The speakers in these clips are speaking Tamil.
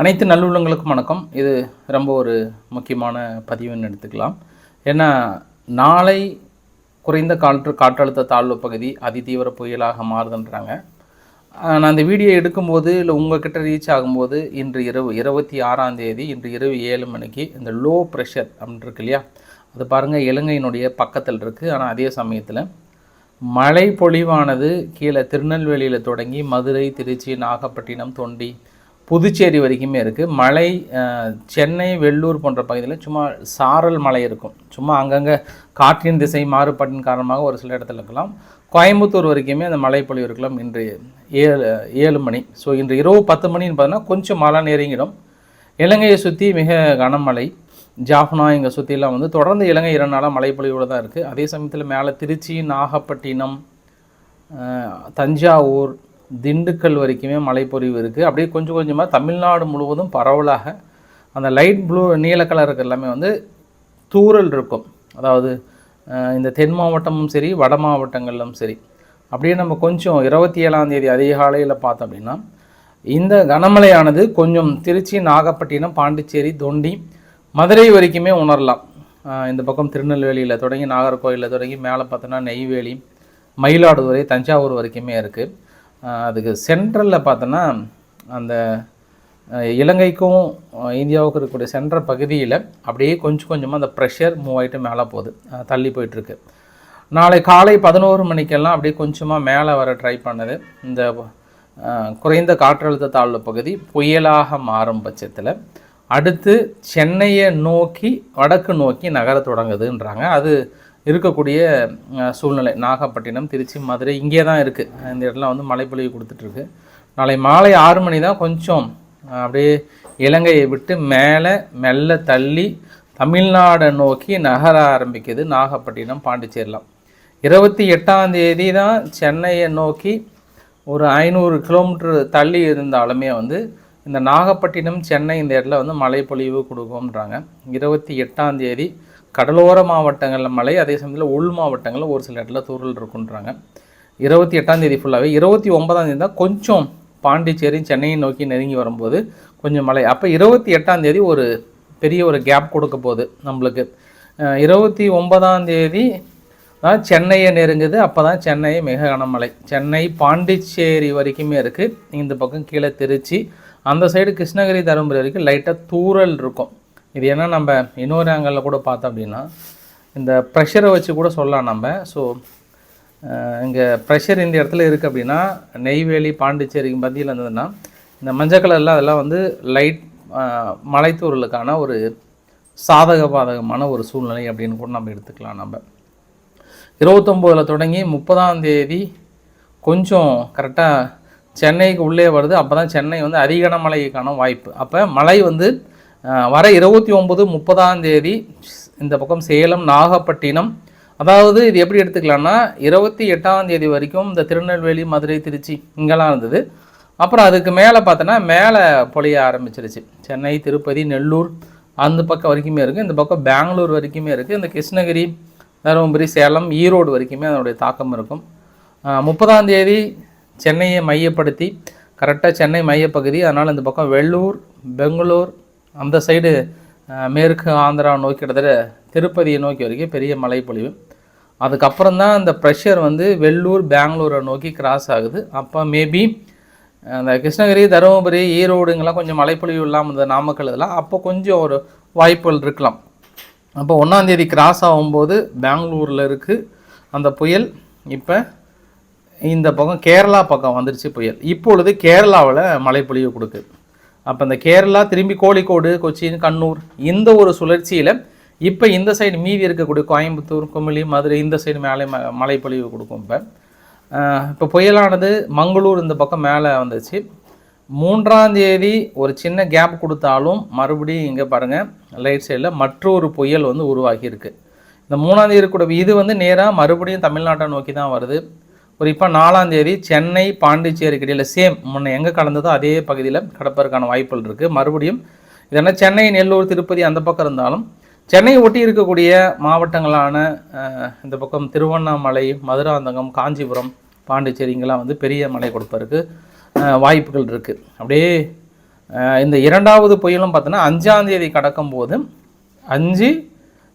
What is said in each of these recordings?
அனைத்து நல்லுள்ளங்களுக்கும் வணக்கம். இது ரொம்ப ஒரு முக்கியமான பதிவுன்னு எடுத்துக்கலாம். ஏன்னா நாளை குறைந்த காற்று காற்றழுத்த தாழ்வு பகுதி அதிதீவிர புயலாக மாறுதுன்றாங்க. நான் அந்த வீடியோ எடுக்கும்போது இல்லை உங்ககிட்ட ரீச் ஆகும்போது இன்று இரவு இருபத்தி ஆறாம் தேதி இன்று இரவு ஏழு மணிக்கு இந்த லோ ப்ரெஷர் அப்படின்னு இருக்கு இல்லையா? அது பாருங்கள் இலங்கையினுடைய பக்கத்தில் இருக்குது ஆனால் அதே சமயத்தில் மழை பொழிவானது கீழே திருநெல்வேலியில் தொடங்கி மதுரை திருச்சி நாகப்பட்டினம் தொண்டி புதுச்சேரி வரைக்குமே இருக்குது மழை சென்னை வெள்ளூர் போன்ற பகுதியில் சும்மா சாரல் மழை இருக்கும். சும்மா அங்கங்கே காற்றின் திசை மாறுபாட்டின் காரணமாக ஒரு சில இடத்துல இருக்கலாம். கோயம்புத்தூர் வரைக்குமே அந்த மழை பொழிவு இருக்கலாம். இன்று ஏழு ஏழு மணி. ஸோ இன்று இரவு பத்து மணின்னு பார்த்தீங்கன்னா கொஞ்சம் மழை நெருங்கிடும். இலங்கையை சுற்றி மிக கனமழை. ஜாஃப்னா இங்கே சுற்றிலாம் வந்து தொடர்ந்து இலங்கை இரண்டு நாளாக மழை பொழிவோடு தான் இருக்குது அதே சமயத்தில் மேலே திருச்சி நாகப்பட்டினம் தஞ்சாவூர் திண்டுக்கல் வரைக்குமே மழைப்பொழிவு இருக்குது அப்படியே கொஞ்சம் கொஞ்சமாக தமிழ்நாடு முழுவதும் பரவலாக அந்த லைட் ப்ளூ நீல கலருக்கு எல்லாமே வந்து தூறல் இருக்கும். அதாவது இந்த தென் மாவட்டமும் சரி வட மாவட்டங்களிலும் சரி. அப்படியே நம்ம கொஞ்சம் இருபத்தி ஏழாம் தேதி அதிகாலையில் பார்த்தோம் அப்படின்னா இந்த கனமழையானது கொஞ்சம் திருச்சி நாகப்பட்டினம் பாண்டிச்சேரி தொண்டி மதுரை வரைக்குமே உணரலாம். இந்த பக்கம் திருநெல்வேலியில் தொடங்கி நாகர்கோயிலில் தொடங்கி மேலே பார்த்தோன்னா நெய்வேலி மயிலாடுதுறை தஞ்சாவூர் வரைக்குமே இருக்குது அதுக்கு சென்ட்ரலில் பார்த்தோன்னா அந்த இலங்கைக்கும் இந்தியாவுக்கும் இருக்கக்கூடிய சென்ட்ரல் பகுதியில் அப்படியே கொஞ்சம் கொஞ்சமாக அந்த ப்ரெஷர் மூவ் ஆகிட்டு மேலே போகுது. தள்ளி போயிட்டுருக்கு நாளை காலை பதினோரு மணிக்கெல்லாம் அப்படியே கொஞ்சமாக மேலே வர ட்ரை பண்ணுது. இந்த குறைந்த காற்றழுத்த தாழ்வு பகுதி புயலாக மாறும் பட்சத்தில். அடுத்து சென்னையை நோக்கி வடக்கு நோக்கி நகர தொடங்குதுன்றாங்க. அது இருக்கக்கூடிய சூழ்நிலை. நாகப்பட்டினம் திருச்சி மதுரை இங்கே தான் இருக்குது இந்த இடத்துல வந்து மழைப்பொழிவு கொடுத்துட்ருக்கு. நாளை மாலை ஆறு மணி தான் கொஞ்சம் அப்படியே இலங்கையை விட்டு மேலே மெல்ல தள்ளி தமிழ்நாடை நோக்கி நகர ஆரம்பிக்குது நாகப்பட்டினம் பாண்டிச்சேரிலாம். இருபத்தி எட்டாம் தேதி தான் சென்னையை நோக்கி ஒரு ஐநூறு கிலோமீட்டர் தள்ளி இருந்தாலுமே வந்து இந்த நாகப்பட்டினம் சென்னை இந்த இடத்துல வந்து மழை பொழிவு கொடுக்கும்ன்றாங்க. இருபத்தி எட்டாம் தேதி கடலோர மாவட்டங்களில் மழை அதே சமயத்தில் உள் மாவட்டங்களில் ஒரு சில இடத்துல தூரல் இருக்குன்றாங்க. இருபத்தி எட்டாம் தேதி ஃபுல்லாகவே இருபத்தி ஒன்பதாம் தேதி தான் கொஞ்சம் பாண்டிச்சேரி சென்னையை நோக்கி நெருங்கி வரும்போது கொஞ்சம் மழை. அப்போ இருபத்தி எட்டாம் தேதி ஒரு பெரிய ஒரு கேப் கொடுக்க போகுது நம்மளுக்கு. இருபத்தி ஒன்பதாம் தேதி தான் சென்னையை நெருங்குது அப்போ தான் சென்னை மிக கனமழை. சென்னை பாண்டிச்சேரி வரைக்குமே இருக்குது இந்த பக்கம் கீழே திருச்சி அந்த சைடு கிருஷ்ணகிரி தருமபுரி வரைக்கும் லைட்டாக தூறல் இருக்கும். இது என்ன நம்ம இன்னொரு ஆங்கிளில் கூட பார்த்தோம் அப்படின்னா இந்த ப்ரெஷரை வச்சு கூட சொல்லலாம் நம்ம. ஸோ இங்கே ப்ரெஷர் இந்த இடத்துல இருக்குது அப்படின்னா நெய்வேலி பாண்டிச்சேரிக்கு மத்தியில் இருந்ததுன்னா இந்த மஞ்சள் கலரில் அதெல்லாம் வந்து லைட் மலைத்தூரலுக்கான ஒரு சாதக பாதகமான ஒரு சூழ்நிலை அப்படின்னு கூட நம்ம எடுத்துக்கலாம் நம்ம. இருபத்தொம்போதில் தொடங்கி முப்பதாம் தேதி கொஞ்சம் கரெக்டாக சென்னைக்கு உள்ளே வருது. அப்போ தான் சென்னை வந்து அதிகன மழைக்கான வாய்ப்பு. அப்போ மழை வந்து வர இருபத்தி ஒம்பது முப்பதாம் தேதி இந்த பக்கம் சேலம் நாகப்பட்டினம். அதாவது இது எப்படி எடுத்துக்கலாம்னா இருபத்தி எட்டாம் தேதி வரைக்கும் இந்த திருநெல்வேலி மதுரை திருச்சி இங்கெல்லாம் இருந்தது. அப்புறம் அதுக்கு மேலே பார்த்தோன்னா மேலே பொழிய ஆரம்பிச்சிருச்சு. சென்னை திருப்பதி நெல்லூர் அந்த பக்கம் வரைக்குமே இருக்குது இந்த பக்கம் பெங்களூர் வரைக்குமே இருக்குது இந்த கிருஷ்ணகிரி தருமபுரி சேலம் ஈரோடு வரைக்குமே அதனுடைய தாக்கம் இருக்கும். முப்பதாம் தேதி சென்னையை மையப்படுத்தி கரெக்டாக சென்னை மையப்பகுதி. அதனால் இந்த பக்கம் வெள்ளூர் பெங்களூர் அந்த சைடு மேற்கு ஆந்திரா நோக்கி கிட்டத்தட்ட திருப்பதியை நோக்கி வரைக்கும் பெரிய மழைப்பொழிவு அதுக்கப்புறம் தான் அந்த ப்ரெஷர் வந்து வெள்ளூர் பெங்களூரை நோக்கி கிராஸ் ஆகுது. அப்போ மேபி அந்த கிருஷ்ணகிரி தருமபுரி ஈரோடுங்கெல்லாம் கொஞ்சம் மழைப்பொழிவு இல்லாமல் இருந்தது நாமக்கல் இதெல்லாம். அப்போ கொஞ்சம் ஒரு வாய்ப்புகள் இருக்கலாம். அப்போ ஒன்றாந்தேதி கிராஸ் ஆகும்போது பெங்களூரில் இருக்குது அந்த புயல். இப்போ இந்த பக்கம் கேரளா பக்கம் வந்துருச்சு புயல். இப்பொழுது கேரளாவில் மழைப்பொழிவு கொடுக்குது. அப்போ இந்த கேரளா திரும்பி கோழிக்கோடு கொச்சின் கண்ணூர் இந்த ஒரு சுழற்சியில் இப்போ இந்த சைடு மீதி இருக்கக்கூடிய கோயம்புத்தூர் குமிழி மதுரை இந்த சைடு மேலே ம மழைப்பொழிவு கொடுக்கும் இப்போ. இப்போ புயலானது மங்களூர் இந்த பக்கம் மேலே வந்துச்சு மூன்றாம் தேதி ஒரு சின்ன கேப் கொடுத்தாலும் மறுபடியும் இங்கே பாருங்கள் லைட் சைடில் மற்றொரு புயல் வந்து உருவாகியிருக்கு இந்த மூணாம் தேதி கூட இது வந்து நேராக மறுபடியும் தமிழ்நாட்டை நோக்கி தான் வருது. குறிப்பாக நாலாம் தேதி சென்னை பாண்டிச்சேரிக்கு இடையில் சேம் முன்ன எங்கே கலந்ததோ அதே பகுதியில் கடப்பதற்கான வாய்ப்புகள் இருக்குது மறுபடியும் இதனால் சென்னை நெல்லூர் திருப்பதி அந்த பக்கம் இருந்தாலும் சென்னையை ஒட்டி இருக்கக்கூடிய மாவட்டங்களான இந்த பக்கம் திருவண்ணாமலை மதுராந்தகம் காஞ்சிபுரம் பாண்டிச்சேரி இங்கெல்லாம் வந்து பெரிய மழை கொடுப்பதற்கு வாய்ப்புகள் இருக்குது அப்படியே இந்த இரண்டாவது புயலும் பார்த்தோன்னா அஞ்சாந்தேதி கடக்கும் போது அஞ்சு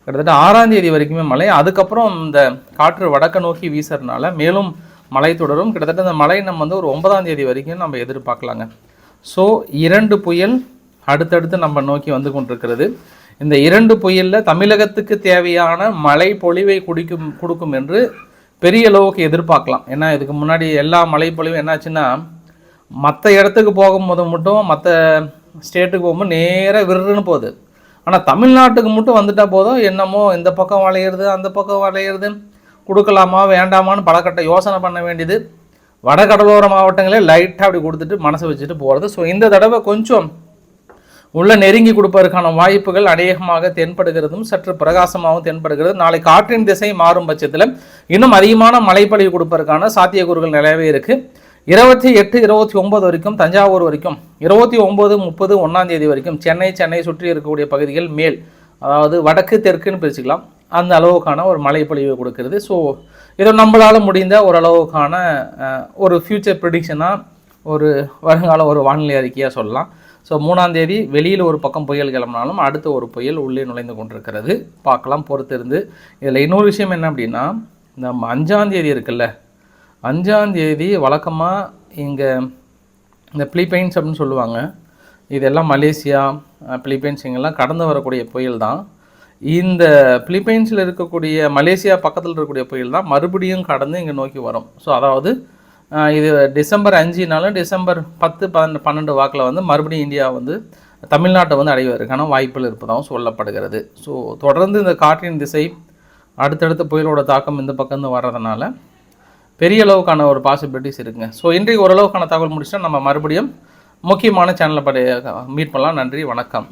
கிட்டத்தட்ட ஆறாம் தேதி வரைக்குமே மழை. அதுக்கப்புறம் இந்த காற்று வடக்க நோக்கி வீசுறதுனால மேலும் மழை தொடரும். கிட்டத்தட்ட இந்த மழை நம்ம வந்து ஒரு ஒன்பதாம் தேதி வரைக்கும் நம்ம எதிர்பார்க்கலாங்க. ஸோ இரண்டு புயல் அடுத்தடுத்து நம்ம நோக்கி வந்து கொண்டிருக்கிறது. இந்த இரண்டு புயலில் தமிழகத்துக்கு தேவையான மழை பொழிவை குடிக்கும் கொடுக்கும் என்று பெரிய அளவுக்கு எதிர்பார்க்கலாம். ஏன்னா இதுக்கு முன்னாடி எல்லா மழை பொழிவும் என்னாச்சுன்னா மற்ற இடத்துக்கு போகும்போது மட்டும் மற்ற ஸ்டேட்டுக்கு போகும்போது நேராக விருன்னு போகுது. ஆனால் தமிழ்நாட்டுக்கு மட்டும் வந்துட்டால் போதும். என்னமோ இந்த பக்கம் வளையிறது அந்த பக்கம் வளையிறது. கொடுக்கலாமா வேண்டாமான்னு பலக்கட்ட யோசனை பண்ண வேண்டியது. வடகடலோர மாவட்டங்களே லைட்டாக அப்படி கொடுத்துட்டு மனசை வச்சுட்டு போகிறது ஸோ இந்த தடவை கொஞ்சம் உள்ள நெருங்கி கொடுப்பதற்கான வாய்ப்புகள் அநேகமாக தென்படுகிறதும் சற்று பிரகாசமாகவும் தென்படுகிறது. நாளை காற்றின் திசை மாறும் பட்சத்தில் இன்னும் அதிகமான மழைப்பொழிவு கொடுப்பதற்கான சாத்தியக்கூறுகள் நிறையவே இருக்குது இருபத்தி எட்டு இருபத்தி ஒம்பது வரைக்கும் தஞ்சாவூர் வரைக்கும் இருபத்தி ஒம்பது முப்பது ஒன்றாம் தேதி வரைக்கும் சென்னை சென்னை சுற்றி இருக்கக்கூடிய பகுதிகள் மேல் அதாவது வடக்கு தெற்குன்னு பிரிச்சுக்கலாம். அந்த அளவுக்கான ஒரு மழைப்பொழிவை கொடுக்குறது. ஸோ இதை நம்மளால் முடிந்த ஓரளவுக்கான ஒரு ஃப்யூச்சர் ப்ரிடிக்ஷனாக ஒரு வருங்கால ஒரு வானிலை அறிக்கையாக சொல்லலாம். ஸோ மூணாந்தேதி வெளியில் ஒரு பக்கம் புயல் கிளம்பினாலும் அடுத்த ஒரு புயல் உள்ளே நுழைந்து கொண்டிருக்கிறது. பார்க்கலாம் பொறுத்திருந்து. இதில் இன்னொரு விஷயம் என்ன அப்படின்னா நம்ம அஞ்சாந்தேதி இருக்குல்ல அஞ்சாந்தேதி வழக்கமாக இங்கே இந்த பிலிப்பைன்ஸ் அப்படின்னு சொல்லுவாங்க. இதெல்லாம் மலேசியா பிலிப்பைன்ஸ் இங்கெல்லாம் கடந்து வரக்கூடிய புயல் தான் இந்த பிலிப்பைன்ஸில் இருக்கக்கூடிய மலேசியா பக்கத்தில் இருக்கக்கூடிய புயல் தான் மறுபடியும் கடந்து இங்கே நோக்கி வரும். ஸோ அதாவது இது டிசம்பர் அஞ்சுனாலும் டிசம்பர் பத்து பன்னெண்டு பன்னெண்டு வாக்கில் வந்து மறுபடியும் இந்தியா வந்து தமிழ்நாட்டை வந்து அடைவதற்கான வாய்ப்புகள் இருப்பதாகவும் சொல்லப்படுகிறது. ஸோ தொடர்ந்து இந்த காற்றின் திசை அடுத்தடுத்த புயலோட தாக்கம் இந்த பக்கம் வர்றதுனால பெரிய அளவுக்கான ஒரு பாசிபிலிட்டிஸ் இருக்குங்க. ஸோ இன்றைக்கு ஓரளவுக்கான தகவல் முடிச்சுட்டா நம்ம மறுபடியும் முக்கியமான சேனலை படி மீட் பண்ணலாம். நன்றி வணக்கம்.